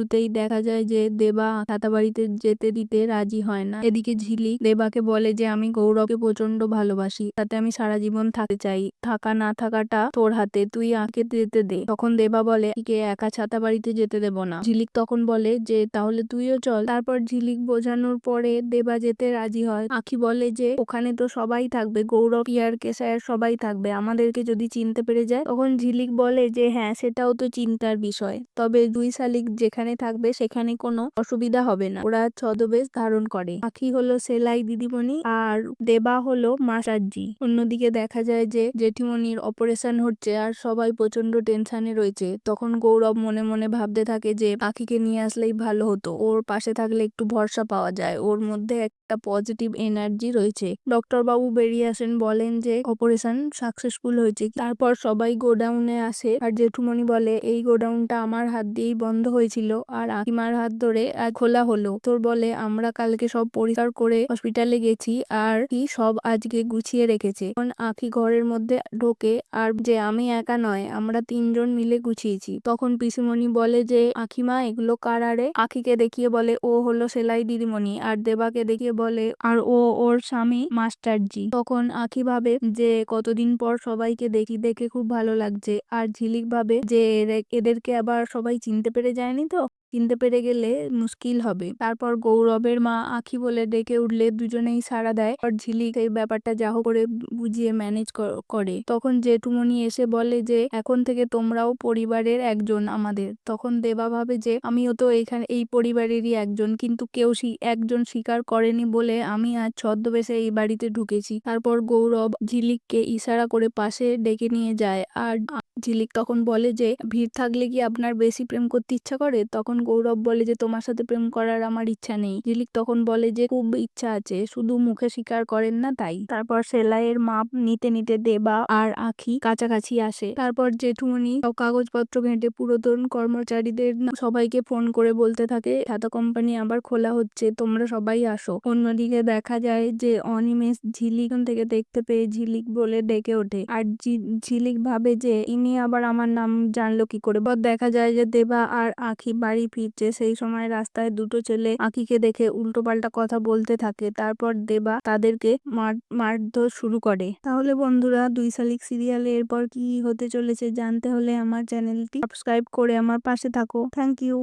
শুরুতেই দেখা যায় যে দেবা ছাতাবাড়িতে যেতে দিতে রাজি হয় না। এদিকে ঝিলিক দেবাকে বলে যে, আমি গৌরবকে প্রচণ্ড ভালোবাসি, তাতে আমি সারা জীবন থাকতে চাই। থাকা না থাকাটা তোর হাতে, তুই আঁকে যেতে দে। তখন দেবা বলে আঁকিকে একা ছাতা বাড়িতে যেতে দেব না। ঝিলিক তখন বলে যে, তাহলে তুইও চল। তারপর ঝিলিক বোঝানোর পরে দেবা যেতে রাজি হয়। আঁখি বলে যে, ওখানে তো সবাই থাকবে, গৌরব পিয়ার কেশার সবাই থাকবে। আমাদেরকে যদি চিনতে পেরে যায়? তখন ঝিলিক বলে যে হ্যাঁ সেটাও তো চিন্তার বিষয়। তবে দুই শালিক যেখানে থাকবে সেখানে কোনো অসুবিধা হবে না। ওরা ছদ্মবেশ ধারণ করে। পাখি হলো সেলাই দিদিমণি আর দেবা হলো মাসাজি অন্যদিকে দেখা যায় যে জেঠিমণির অপারেশন হচ্ছে আর সবাই প্রচণ্ড টেনশনে রয়েছে। তখন গৌরব মনে মনে ভাবতে থাকে যে পাখিকে নিয়ে আসলেই ভালো হতো। ওর পাশে থাকলে একটু ভরসা পাওয়া যায়। ওর মধ্যে একটা পজিটিভ এনার্জি রয়েছে। ডক্টর বাবু বেরিয়ে আসেন, বলেন যে অপারেশন সাকসেসফুল হয়েছে তারপর সবাই গোডাউনে আসে আর জেঠুমণি বলে, এই গোডাউনটা আমার হাত দিয়েই বন্ধ হয়েছিল। আর আকিমার হাত ধরে খোলা হলো। তোর বলে, আমরা কালকে সব পরিষ্কার করে হসপিটালে গেছি আর কি সব আজকে গুছিয়ে রেখেছে। তখন আখি ঘরের মধ্যে ঢোকে আর যে, আমি একা নয়, আমরা তিনজন মিলে গুছিয়েছি। তখন পিসিমণি বলে যে আখিমা এগুলো কার আরে? আখিকে দেখিয়ে বলে, ও হলো সেলাই দিদিমণি। আর দেবাকে দেখিয়ে বলে, আর ও ওর স্বামী মাস্টারজি। তখন আখি ভাবে যে, কতদিন পর সবাইকে দেখি, দেখে খুব ভালো লাগছে। আর ঝিলিক ভাবে যে এদেরকে আবার সবাই চিনতে পেরে যায়নি তো? চিনতে পেরে গেলে মুশকিল হবে। তারপর গৌরবের মা আখি বলে ডেকে উঠলে দুজনেই সাড়া দেয়। আর ঝিলিক এই ব্যাপারটা যা করে বুঝিয়ে ম্যানেজ করে। তখন জেঠুমনি এসে বলে যে, এখন থেকে তোমরাও পরিবারের একজন আমাদের। তখন দেবা ভাবে যে, আমিও তো এখানে এই পরিবারেরই একজন। কিন্তু কেউ একজন স্বীকার করেনি বলে আমি আজ ছদ্মবেশে এই বাড়িতে ঢুকেছি। তারপর গৌরব ঝিলিককে ইশারা করে পাশে ডেকে নিয়ে যায়। আর ঝিলিক তখন বলে যে, ভিড় থাকলে কি আপনার বেশি প্রেম করতে ইচ্ছা করে? তখন গৌরব বলে যে, তোমার সাথে প্রেম করার আমার ইচ্ছা নেই। ঝিলিক তখন বলে যে, খুব ইচ্ছা আছে, শুধু মুখে স্বীকার করেন না তাই। তারপর সেলাইয়ের মাপ নিতে নিতে দেবা আর আখি কাছাকাছি আসে। তারপর জেঠুমনি কাগজপত্র ঘেঁটে পুরাতন কর্মচারীদের সবাইকে ফোন করে বলতে থাকে, ছাতা কোম্পানি আবার খোলা হচ্ছে, তোমরা সবাই আসো। অন্যদিকে দেখা যায় যে, অনিমেষ ঝিলিক থেকে দেখতে পেয়ে ঝিলিক বলে ডেকে ওঠে। আর ঝিলিক ভাবে যে, ইনি আবার আমার নাম জানলো কি করে? বা দেখা যায় যে দেবা আর আখি বাড়ি ফিরছে, সেই সময় রাস্তায় দুটো ছেলে আখিকে দেখে উল্টো পাল্টা কথা বলতে থাকে। তারপর দেবা তাদেরকে মার, মারধর শুরু করে। তাহলে বন্ধুরা, দুই শালিক সিরিয়ালে এরপর কি হতে চলেছে জানতে হলে আমার চ্যানেলটি সাবস্ক্রাইব করে আমার পাশে থাকো। Thank you